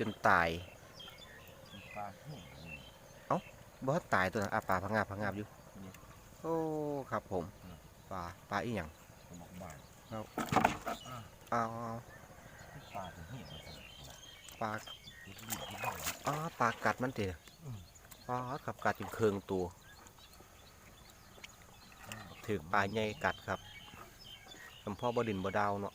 จนตายปลาแห้งนี่ บ่ตายตัวนั้นอาปลาพังงาบพังงาบอยู่ นี่โอ้ครับผมอืม ปลาปลาอีหยังผมบอกบ้านเอาอะอ้าวปลาถึงเหี้ยมันสนุกนะปลาคิดดีคิดดีนะอ๋อปลากัดมันติอืมอ๋อกับกัดจนเคืองตัวถือปลาใหญ่กัดครับสมพ่อบ่ดินบ่ดาวเนาะ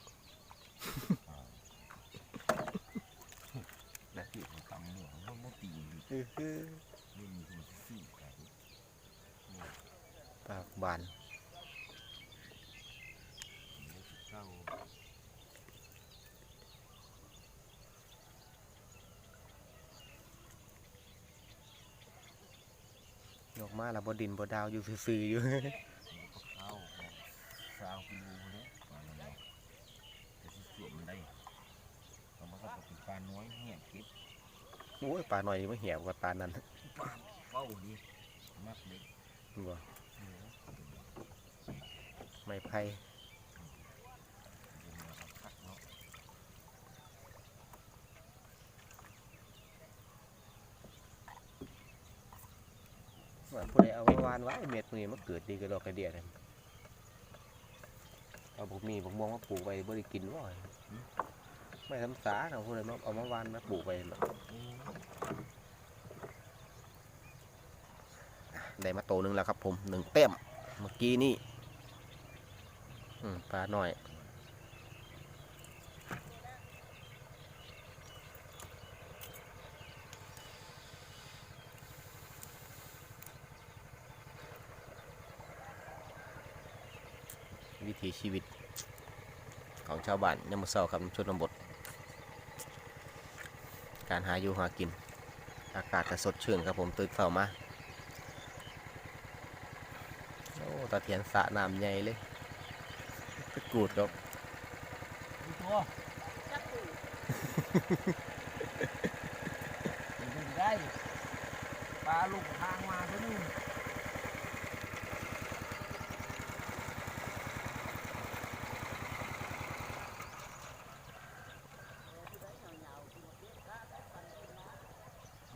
นะที่ผมตำเหนือมันบ่ ตีอยู่อื้อหือไม่มีคนสี่ไก่ปลาบานเก้าออกมาแล้วบดินบ่ดาวอยู่ซื่อๆอยู่เข้าสาวกิโลเลยปลาเนี่ยแต่ที่สวมมันได้เอามาก็เป็นปลาน้อย อ้ยปลาหน่อยมันเหี่ยวกว่าปลานั้นปลาเป้าดีมากเลยบ่เออไม้ไผ่เดี๋ยวเราพักเนาะว่าผู้ใดเอามาวานไว้เม็ดนี้มันเกิดดีก็ดอกกระเดียกันเอาบุกมีบุกมวงมาปลูกไว้บ่ได้กินบ่ ไม่ทำสาเอาผู้ใดมาเอามาวานมาปลูกไว้เนาะได้มาโตหนึงแล้วครับผมหนึ่งแต้มเมื่อกี้นี่อืมปลาหน่อยวิถีชีวิตของชาวบ้านยามมอเช้าครับชนบท การหาอยู่หากิน อากาศก็สดชื่นครับผมตื่นเช้ามาโอ้ตะเทียนสระน้ำใหญ่เลยตะกรูดครับดูตัวดึงได้ปลาลูกทางมาตัวนึง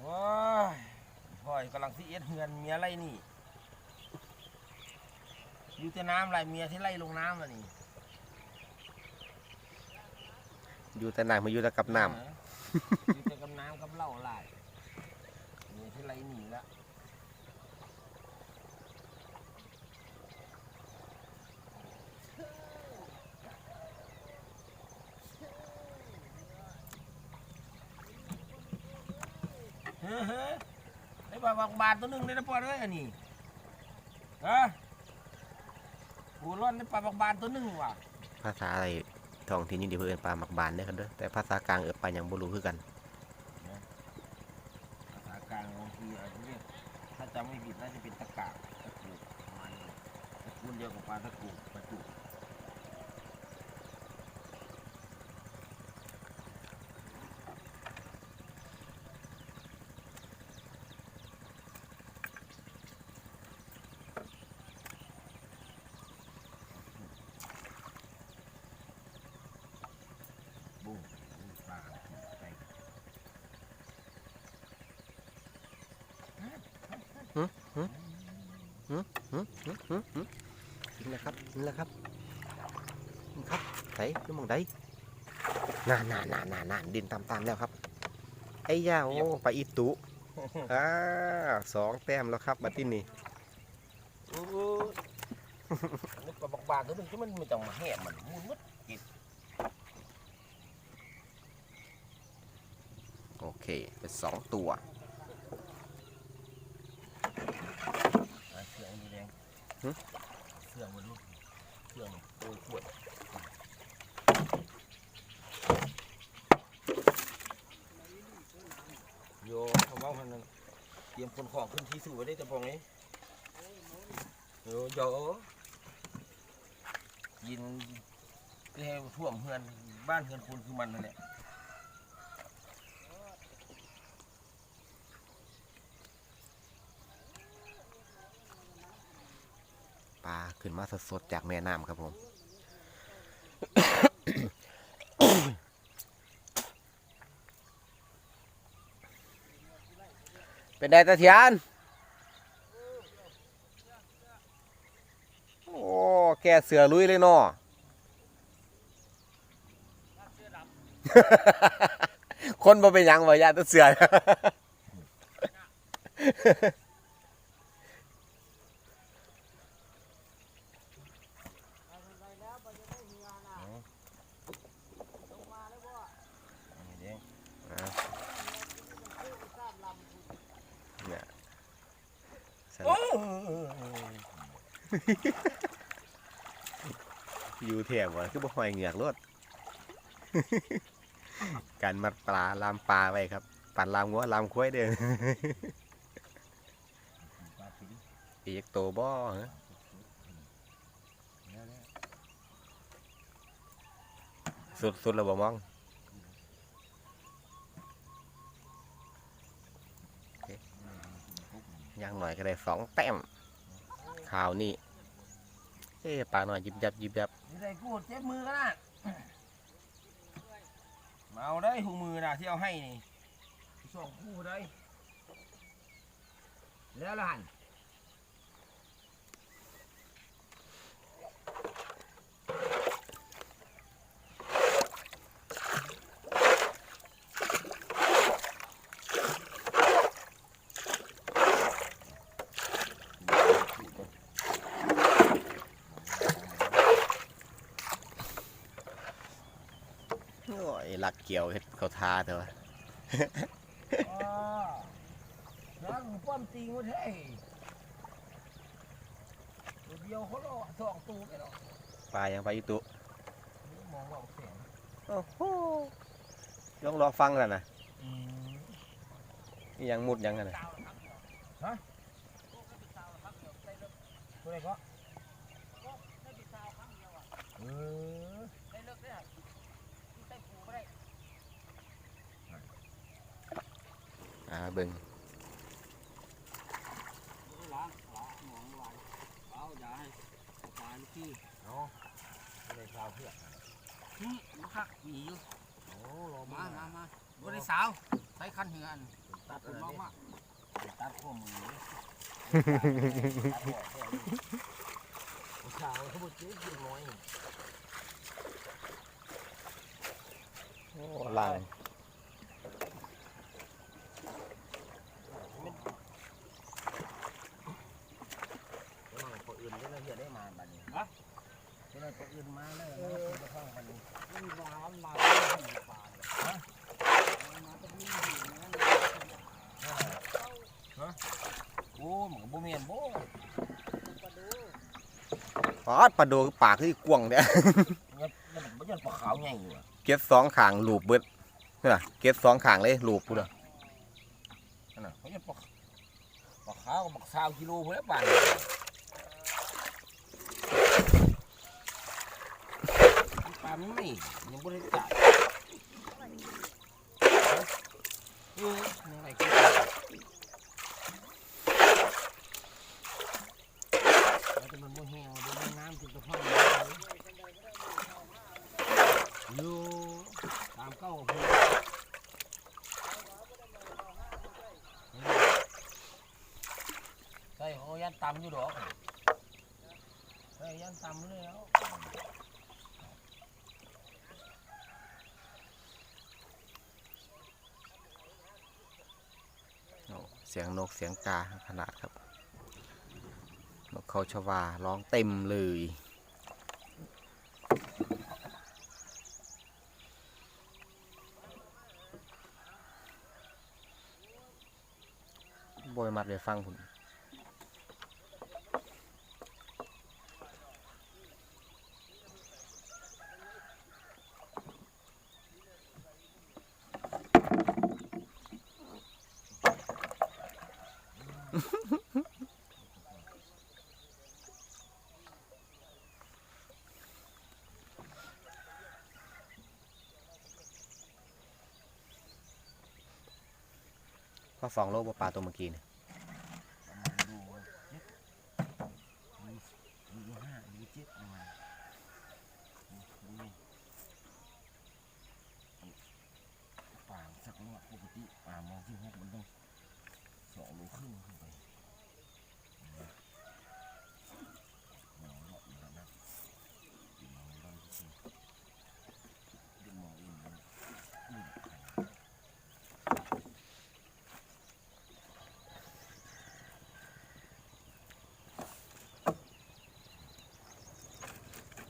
ว้ายพ่อยกำลังสิเอ็ดเฮือนเมียไรนี่ อยู่แต่น้ำไรเมียที่ไล่ลงน้ำอะนี่อยู่แต่น้ำมาอยู่แต่กับน้อยู่แต่กับน้ำกับเหล้าหลายเมียที่ไล่หนีละเฮ้ยเฮ้ยไอ้บาบักบาทตัวหนึ่งเลยนะปอดเอ้ยอันนี้ฮะ บูร้อนได้ปลาบักบาทตัวหนึ่งว่ะำภาษาอะไรท้องถิ่นนี่เดียวเพื่อนปลาหมักบานเนี่ยครับเด้อแต่ภาษากลางเออปลาอย่างบ่รู้คือกันภาษากลางบางทีอาจจะเรียกถ้าจำไม่ผิดน่าจะเป็นตะกากตะกูประมาณนี้ตระกูลเดียวกับปลาตะกูปลาจุกบุ้งปลาไป หึหึหึหึหึหึกินแล้วครับกินแล้วครับกินครับใส่ขึ้นมองใดนานนานนานนานนานดินตามตามๆแล้วครับ ไอ้ย่าโอ้ปลาอีตุอ่าสองแต้มแล้วครับบัดที่นี่โอ้โหนึกว่าบักบานตัวหนึงที่มันไม่ต้องมาแห่มันมุนมุดโอเค เป็นสองตัว อะเสืองนี่แดง หึ เสืองมันลูกเสืองโอ้ยขวด โยเขาเมาพันนั้นเตรียมคนของขึ้นที่สูงไว้ได้แต่พองนี้โยโยยินที่ให้ท่วมเฮือนบ้านเฮือนคุณคือมันนั่นแหละปลาขึ้นมาสดๆจากแม่น้ำครับผม เป็นไดตะเทียน โอ้ แกเสือลุยเลยเนาะคนบ่เป็นหยังบ่ยานแตะเสือ นี่เด้ง เนี่ยส โอ้ อยู่แถววะคือบ่หอยเหงือกรถการมัดปลาลามปลาไว้ครับ ปั่นลามงัวลามควายเด้อปลาปิงอีกโตบ่ฮะสุดสุดแล้วบ่มองอย่างหน่อยก็ได้สองแต้ม ข่าวนี่ เอ๊ปลาหน่อยยิบยับยิบยับนี่ได้กูดเจ็บมือก็นนะมาเอาได้หูมือนะที่เอาให้นี่ส่งคู่ได้แล้วละหัน โอ้ยลักเกี่ยวเฮ็ดเขาทาเถอะวะอ๋อแล้วหูป้อมตีงวะเท่ตัวเดียวเขาหรอกสองตัวไปหรอกปลายังไปอยู่ตุมองว่าเอาแสงโอ้โหยองรอฟังแล้วนะอืมนี่ยังมุดยังกันนะตัวไหนก็เออ อ่าเบิ่งล้างล้างหมองไหวเอาอย่าให้ปลาที่เนาะตัวไหนสาวเพื่อนนี่มาคักมีอยู่มามามาบริสาวใช้คันเหือนตัดคุณมามากมาตัดข้อมือสาวเขาบอกเจ๊กินน้อยโอ้ลาง ตัวไหนตัวอื่นได้เลยเฮียได้มาบัดนี้ฮะ ตัวไหนตัวอื่นมาเลยนะตัวละข้างบัดนี้นี่มามาที่ปลาเลยมาตรงนี้โอ้มันบ่แม่นบ่ปอดปลาโดปากที่กวางเนี่ยมันมันจะปลาขาวใหญ่อยู่เก็บสองขางลูบเบิดนี่ล่ะเก็บสองขางเลยลูบพูดอะน่ะเขายันปลาปลาขาวก็บักสาวกิโลพุ่นแล้วป่านามไม่ยังบ่ได้จ่ายเออยังไงก็แต่มันบ่แห้งบ่มีน้ำจนจะพังอยู่ตามเก้าพุ่ใช่โอ้ยันตำอยู่ดอกใช่ยันตำเลยแล้ว เสียงนกเสียงกาขนาดครับนกเขาชวาร้องเต็มเลย บอยมัดเลยฟังคุณ ฟองโลกว่าปลาตัวเมื่อกี้เนี่ยป่าสักงวดปกติป่ามองที่หกมันต้องสสองโลครึ่งขึ้นไปหมอเลาะอยู่แล้วนะอยู่หมอเลาะอยู่ที่ดึงหมออินนะอืม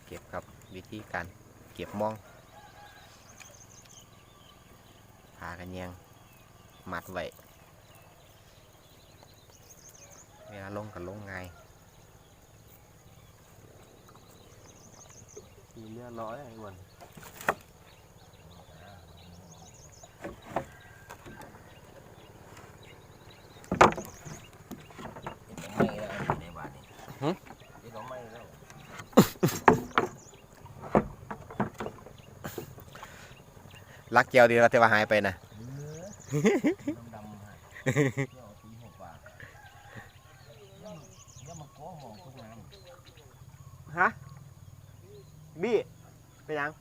เก็บครับวิ ธีการเก็บมองพากันยังมัดไว้เวลาลงกับลงไงมีเลือร้อยไอ้วัน เห็นดอกไม้แล้วอยู่ในบ้านนี่เห็นดอกไม้แล้ว ลักเกียวดีเราแต่ว่าหายไปนะเออดำๆฮะเที่ยวตีหัวปลาย่ำย่ำมาโก้มองทุกน้ำ ฮะ บี้เป็นยัง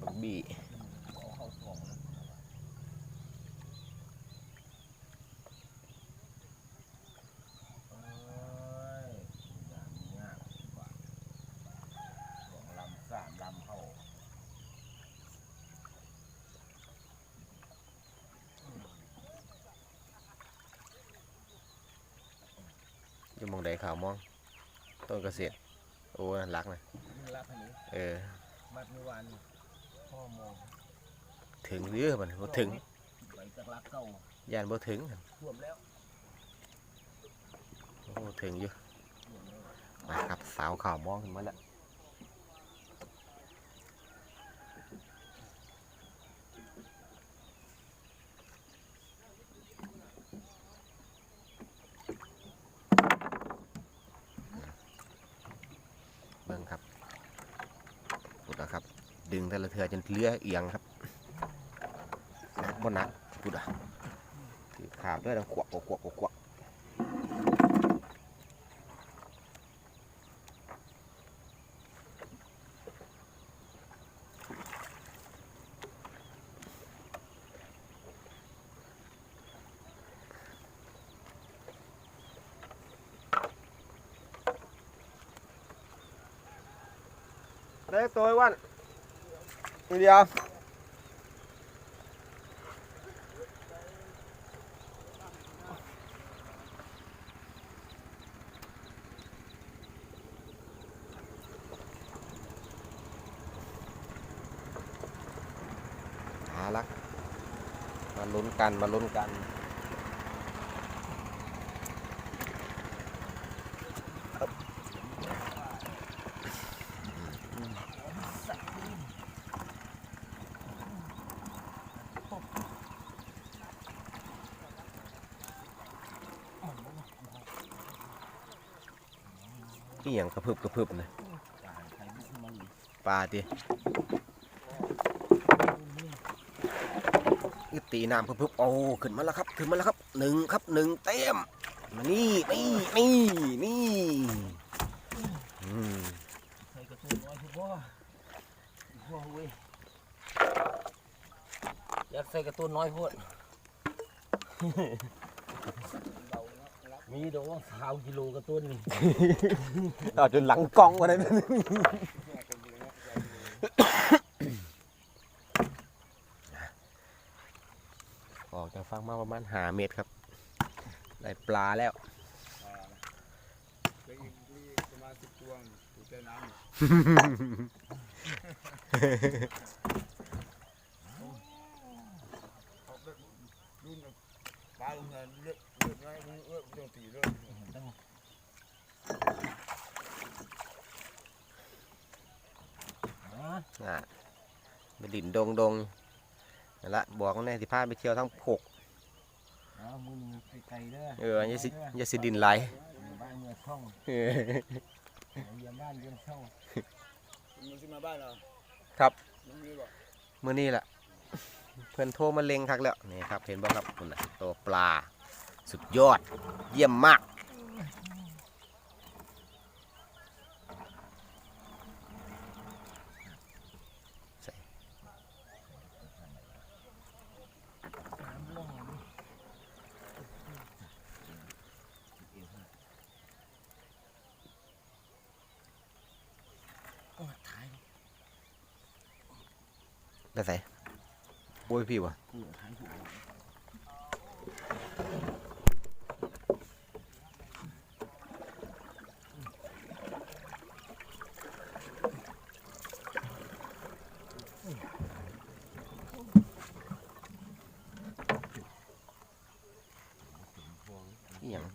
บักบี้ เอาเข้าส่งเลยเอ้ยอย่างนี้ยากกว่าสองลำสามลำเข้า อยู่หมองใดข่าวมอง ต้นเกษตร โอ้รักนะนี่รักอันนี้เออมัดเมื่อวานนี่พ่อมองถึงหรือมันบ่ถึงไปจากรักเก่าย่านบ่ถึงท่วมแล้วโอ้ถึงอยู่ท่วมแล้วมาครับสาวข่าวมองขึ้นมาแล้วเบิ่งครับพูดนะครับ ดึง แต่ละเทือจนเรือเอียงครับนักบ่นักพูดอะถือขาบด้วยแล้วขวบขวบขวบได้ตัววัน ตัวเดียวหาละมาลุ้นกัน มาลุ้นกัน อย่างกระพึบกระพึบนะจ่ายปลาดิอึตีน้ำพึบพึบโอ้ขึ้นมาแล้วครับ ขึ้นมาแล้วครับหนึ่งครับหนึ่งเต็มมานี่นี่นี่นี่อืมใครกระตุ้นน้อยพี่พ่อพ่อเว้ยอยากใส่กระตุ้นน้อยโพด มีดอกว่าสาวกิโลกระตุ้นนี่เอาจนหลังกล้องมาเลยออกจากฟังมาประมาณหาเมตรครับ ได้ปลาแล้วเดี๋ยวอีกนี่ประมาณสิบตัวอยู่ใต้น้ำเอาแบบรุ่นแบบปลาลงเงินเลื อดเลือดไงมึงเลือดเลือดตีเลือดอะไปดินดงดงนั่นละบอกว่าแน่สิพาไปเที่ยวทั้งผกเออหกเอออย่าสิอย่าสิดินไหลอยู่บ้านเมืองช่องเออเยี่ยมบ้านเยี่ยมช่องมันสิมาบ้านเหรอครับมันมีบอกมื่อนี้แหละเพื่อนโทรมาเล็งคักแล้วนี่ครับเห็นบ่ครับคุณน่ะตัวปลา สุดยอด เยี่ยมมาก ไปไส่ปุ้ยพี่วะ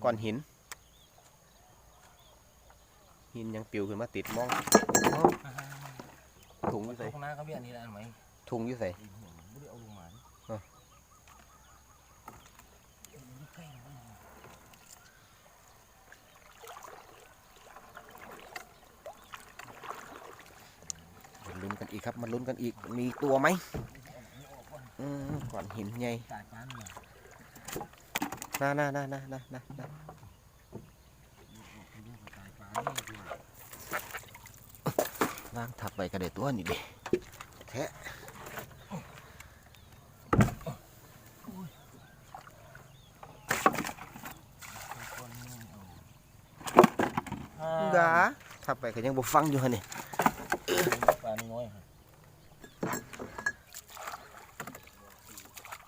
ก้อนหิน หินยังปิวขึ้นมาติดมองถุงอยู่ใส่ข้างหน้าก็เบี้ยนี่แหละอันไหมถุงอยู่ใส่ไอ้หัวไม่ได้เอาลงมาดิอะมาลุ้นกันอีกครับมาลุ้นกันอีก มีตัวไหมอืมก้อนหินใหญ่ตายปา น่าน่าน่าน่าน่าน่าน่าดูกตางทับไว้กระเด็ดตัวนี่ดิแทะคนนี่เอากาทับไปก็ยังบ่ฟังอยู่ฮะนี่ปลาน้อยครับ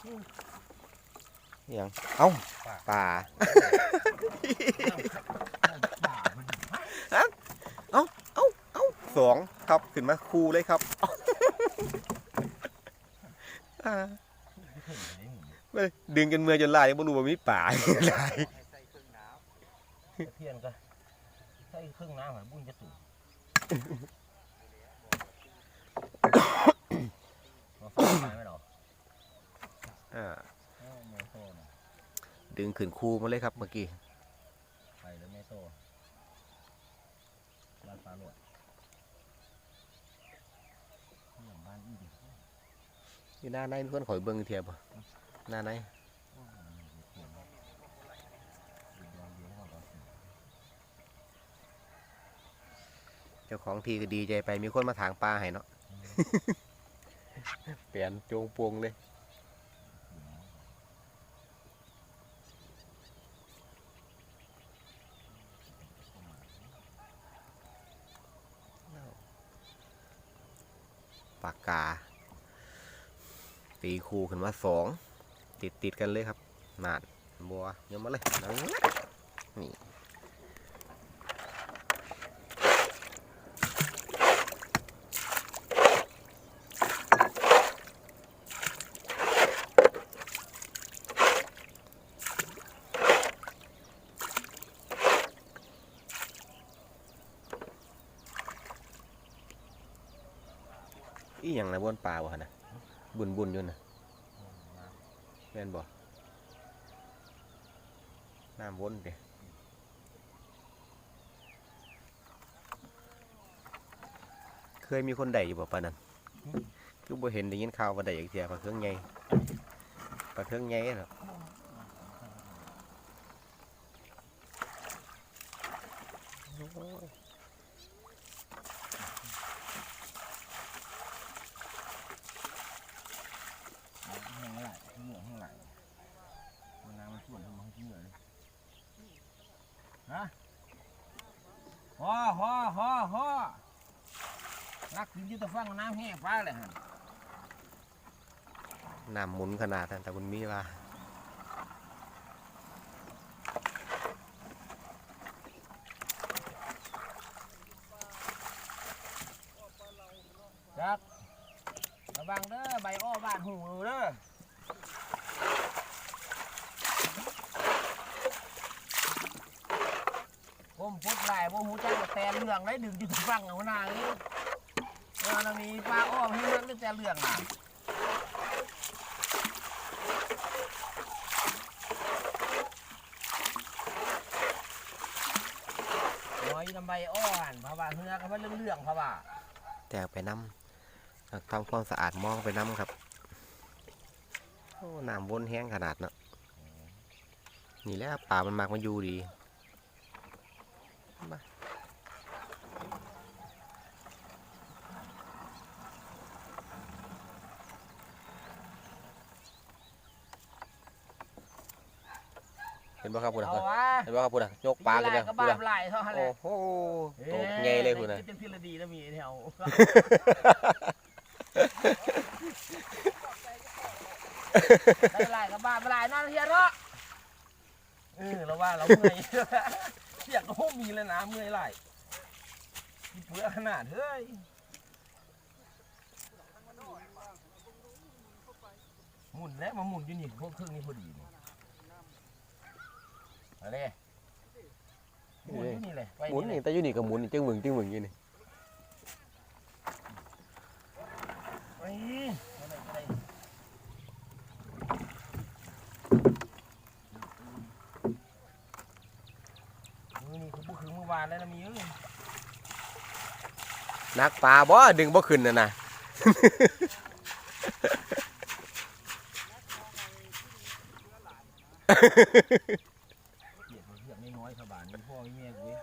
อิห ยังเอ้าป่าป่ามันสองครับขึ้นมาคู่เลยครับอ่าไม่เคยเห็นไหนเว้ยดึงกันเมื่อจนลายยังบ่รู้ว่ามีป่าลาย ใส่เครื่องน้ ตะเพียนก็ใส่เครื่องน้ำหันบุ้งจะสูงมาฟังไหมหรอ อ่า เออเมโซนะ ดึง ขึ้นคู่มาเลยครับเมื่อกี้ไปแล้วเมโซบ้านปลาหลวดนี่อย่างบ้านอีดิอยู่หน้าในมีคนข่อยเบิ่งเทียบบ่หน้าในโอ้ยมันเขียนดูดอนเดียวเขาก็สิเจ้าของทีก็ดีใจไปมีคนมาถางปลาให้เนาะเปลี่ยนจงปวงเลยปากกา ตีคู่ขึ้นมาสองติดติดกันเลยครับนานบัวเยอะมาเลยนี่อีหยังนะบนป่าวะนะ บุญบุญอยู่นะแม่นบ่น้ำวนเด้เคยมีคนได้อยู่บ่ปานนั้นคือบ่เห็นได้ยินข่าวว่าได้อย่างเทียปลาเครื่องใหญ่ปลาเครื่องใหญ่เหรอ แห้งไหลเหงื่อแห้งไหลมันน้ำมันส่วนทำมันเหงื่อเลยนะฮ่อฮ่อฮ่อฮ่อรักถึงยุทธฟังน้ำแห้งฟ้าเลยฮะ น้ำหมุนขนาดนั้นแต่คุณ มีว่าจักระวังเด้อใบอ้อบ้านหูเด้อผมพุดไหลผมหูจักแต่เรื่องได้ดึงยุทธฟังเอาหน้านี้เรามีปลาอ้อมให้เรื่องได้แต่เรื่องน่ะ น้อยลำ ใบอ่อนเพราะว่าเนื้อก็มันเรื่องๆเพราะว่าแตกไปน้ำทำความสะอาดมองไปน้ำครับโอ้น้ำวนแห้งขนาดเนาะนี่แหละป่ามันมากมาอยู่ดี ห็นบ่ครับคุณเอาอะวะเห็นบ่ครับคุณอะยกปลาขึ้นเลเลยยก็คุบ้าณอะไหลเท่านั้นแหโอ้ละโหโตใหญ่เลยคุณอะเต็มที่ละดีนะมีแถวได้หลายกับบาทหลายนั่นเฮียเนาะเออเราว่าเราเมื่อยอยากโอ้มีเลยนะเมื่อยหลายมีเปลือกขนาดเฮ้ยหมุนแล้วมาหมุนอยู่นี่พวกเครื่องนี้พอดีนี่ อะไรหมุนอยู่นี่เลยไปหมุนเลนี่ยแต่อยู่นี่ก็หมุนจึงหมึงจึงหมึงอยู่นี่ไปอะไรอะไรมือนี่คือบุคือเมื่อวานแล้วนะมีเอ้ยนักปลาบ่ดึงบ่ขึ้นน่ะนะ เกลียดมันเพื่ อนไม่น้อยชาวบ้านมีพ่อมีแม่กูเว้ย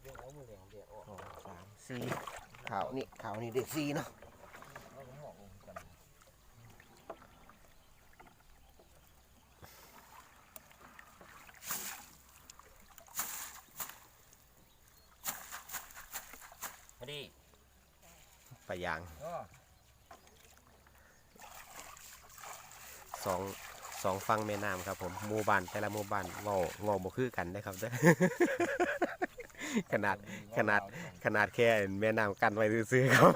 เดี๋ยวเอามือแดงเดี๋ยวออกสองสามสี่ขาวนี่ขาวนี่เด็กสี่เนาะ เอาหมอกลงกันมาดิ ปลางสองสองฟังแม่น้ำครับผมหมู่บ้านแต่ละหมู่บ้านเว้าเว้าบ่คือกันได้อครับเด้อ ขนาดขนาดขนาดแค่แม่น้ำกันไว้ซื้อๆครับ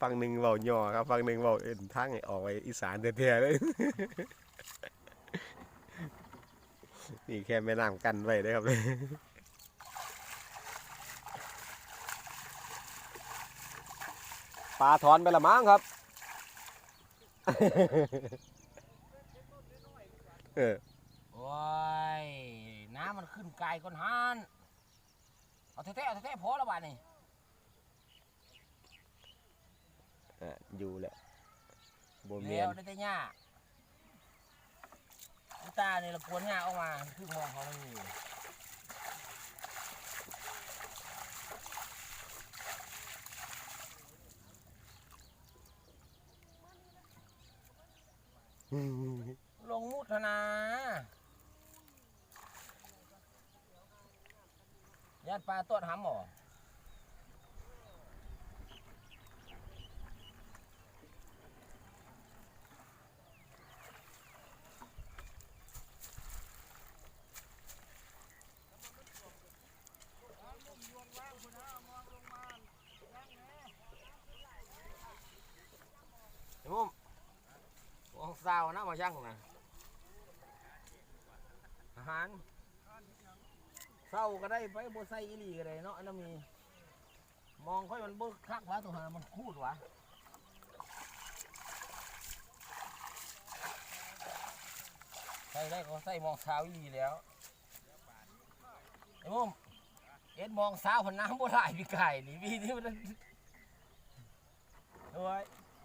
ฟังหนึ่งเว้าย่อครับฟังหนึ่งเว้าเอ็นทางให้ออกไปอีสานแท้ๆเลย นี่แค่แม่น้ำกันไว้เด้ครับปลาถอนไปละมั้งครับเออโอ้ยน้ำมันขึ้นไกลก้นหันเอาแท้ๆเอาแท้ๆพอแล้วบ้านี่อะอยู่แหละโบเมีเลี้ยยวนได้แต่หญ้าน้ำตาเนี่ยเรากวนหญ้าออกมาคือมองเขาไม่มี ลงมุทนาญาติปลาตัวหำหมอไอ้มุมวง ช่างนะอาหารเศร้าก็ได้ไปบใส่อีลีก็ได้เนาะนั่นมี มองค่อยมันเบิกคักวะตัวหามันคูดวะใส่ได้ก็ใส่มองเช้าอีแล้วไอ้มุมเอ็ดมองเช้าพันน้ำบ่ไหลพี่ไก่นี่พี่ที่มันเอาไว้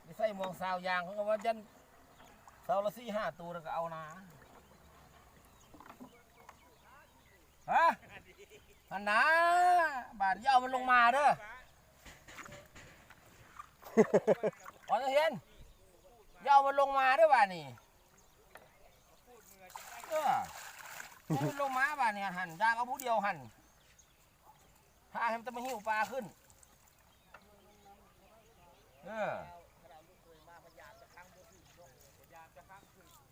ไม่ใส่มองเช้ายางเขาก็ว่ายัน เช้าละสี่ห้าตัวแล้วก็เอานะฮะอันนะบาดอยาเอามันลงมาเด้ออ๋อเห็นอยาเอามันลงมาเด้อบาดนี่เออเอามันลงมาบาดนี่หันยางเอาผู้เดียวหันถ้าให้มันจะมาหิวปลาขึ้น เออ อ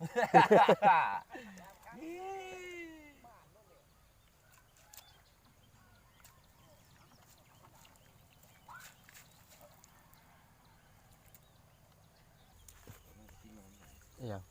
ิหยัง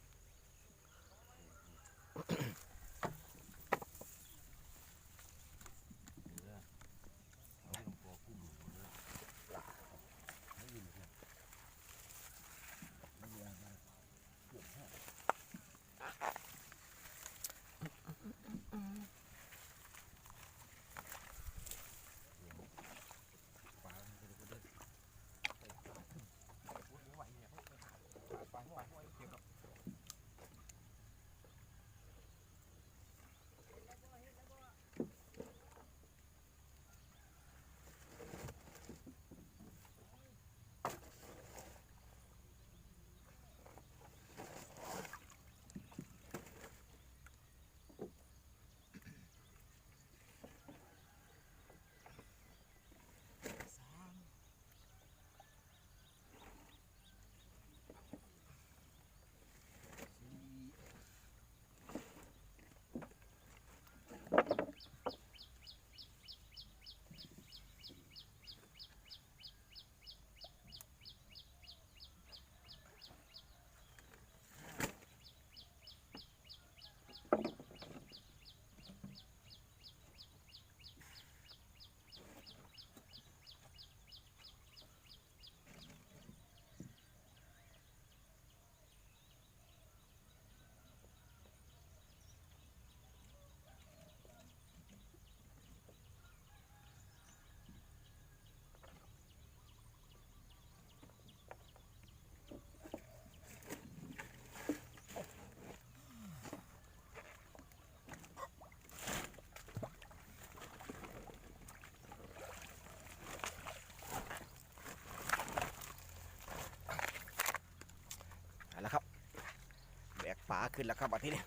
ขึ้นแล้วครับบัดทีนี้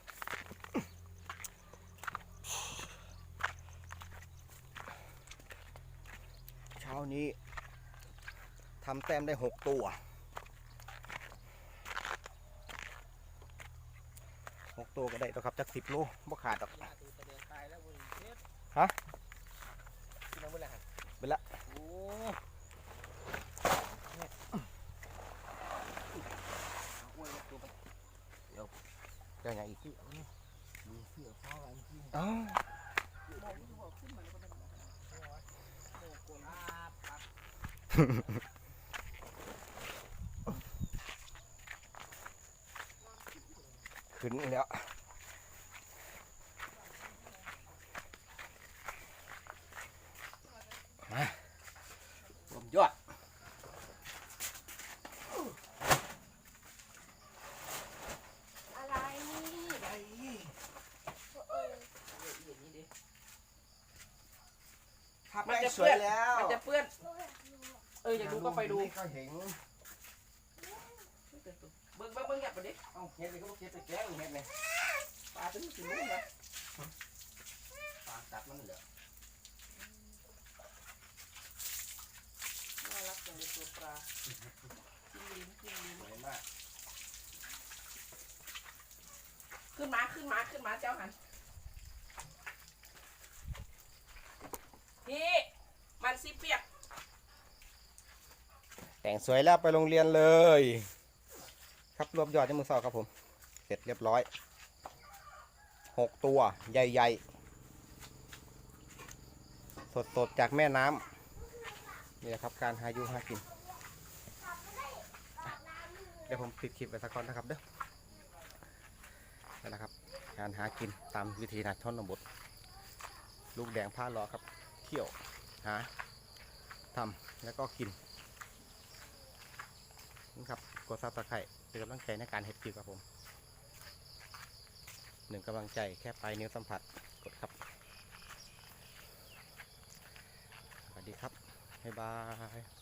เช้านี้ทำแต้มได้หกตัวหกตัวก็ได้แล้วครับจากสิบโลบ่ขาดหรอกลาตัวตะเดียตายแล้วบ่ได้เฮ็ดฮะกินเอาเมื่อไหร่ฮะไปละโอ้เอาไว้ตัวไป เดี๋ยว อย่างอีกที่มีเสือฟ้าอะไรจริงอีกขึ้นแล้วก็ได้มาโอ้โหคนครับครับ ขึ้นแล้วมารวมยอด อะไรนี่เออ เฮ็ดอย่างนี้ดิ ครับ มันจะ สวยแล้ว มันจะเปื้อน เอออยากดู ก็ไปดูก็เห็นเบิ่งเบิ่งเบิ่งหยับไปดิเอาเห็ดเลยก็เห็ดไปแกงเห็ดเลยปลาตัวนี้สิมื้อนะปลาตัดมันเหลือน่ารักจังเลยตัวปลาจิ้มลิ้นจิ้มลิ้นสวยมากขึ้นมาขึ้นมาขึ้นมาเจ้าหันพี่มันสิเปียก แต่งสวยแล้วไปโรงเรียนเลย ครับรวบยอดในมือเสาครับผม เสร็จเรียบร้อยหกตัวใหญ่ๆ สดๆ จากแม่น้ำนี่แหละครับการหาอยูหากิน เดี๋ยวผมปิดคลิปไปสักก่อนนะครับเด้อนั่นแหละครับการหากินตามวิธีนัดชนบทลูกแดงผ้าล้อครับ เที่ยวหาทำแล้วก็กิน นะครับ กดซับตะไคร่เป็นกำลังใจในการเฮ็ดคิวครับผมหนึ่งกำลังใจแค่ปลายนิ้วสัมผัสกดครับสวัสดีครับบ๊ายบาย